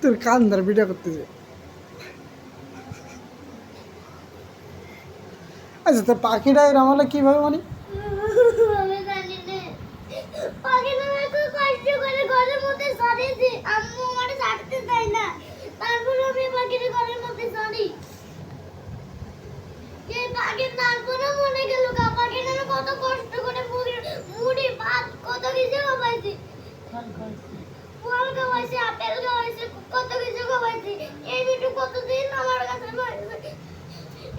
তোর কান ধরে ভিডিও করতেছে। আচ্ছা তোর পাখিটা এরম হলে কীভাবে মানে? কত কষ্ট করে মুড়ি, ভাত, কত কিছু খাওয়াইছি। খাওয়াইছি আপেল খাওয়াইছি কত কিছু খাওয়াইছি এই মিঠু কতদিন আমার কাছে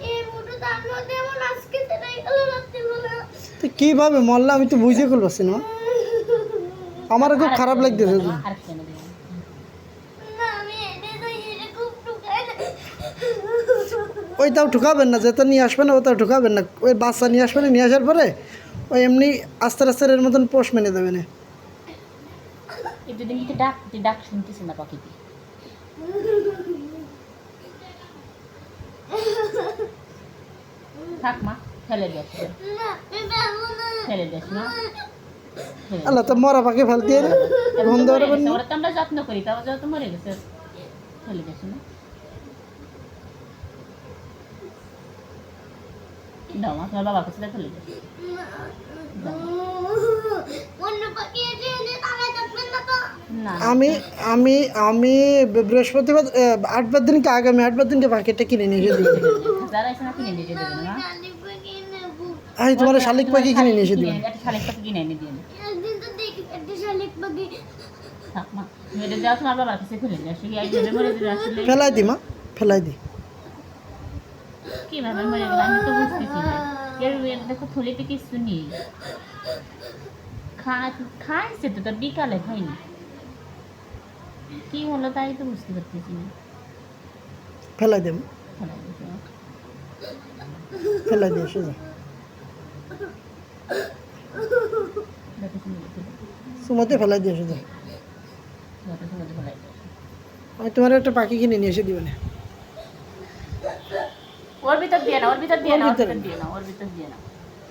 এই মুঠু তার মধ্যে আমার আজকে সেটাই গেল রাত্রিবেলা। তো কীভাবে মরলে আমি তো বুঝে খুল পারছি না আমার খুব খারাপ লাগতেছে। তো। আর কেন দেবো না আমি এনে তো এটা খুব টুকাই না। ওইটাও ঠুকাবেন না যেটা নিয়ে আসবেন ওটাও ঠুকাবেন না। ওই বাচ্চা নিয়ে আসবেন নিয়ে আসার পরে ওই এমনি আস্তে আস্তে এর মতন পোষ মেনে দেবেন এই দুদিন কি ডাক ডাক শুনতেছি না পাখিতে থাক মা ফেলে দিস ফেলে দিস না। আল্লাহ তো মরা পাখি ফেলতে বন্ধ করবেন ওরা তো আমরা যত্ন করি তাও যত মরে গেছে। ফেলে দিস না দাও মা তোমার বাবার কাছে ফেলে দিস অন্য পাখি আমি আমি আমি বৃহস্পতিবার আটবার দিনকে আগামী আটবার দিনকে পাখিটা কিনে নিয়ে এসে দিই আমি তোমার শালিক পাখি কিনে নিয়ে এসে শালিক পাখি কিনে এনে আসলে ফেলাই দি মা ফেলাই দি। কীভাবে মরে গেল আমি তো বুঝতেছি না। এর এর দেখো থলিতে কিছু নেই। খা খাইছে তো তোর বিকালে খাইনি। কি হলো তাই তো বুঝতে পারতেছি না। ফেলাই দে মা, ফেলাই দিয়ে দেখো, সুমতে ফেলাই দিয়ে দিয়েছে। আমি তোমার একটা পাখি কিনে নিয়ে এসে দিবে না। ওর ভিতর দিয়ে না ওর ভিতর দিয়ে না ওর ভিতর দিয়ে না ওর ভিতর দিয়ে না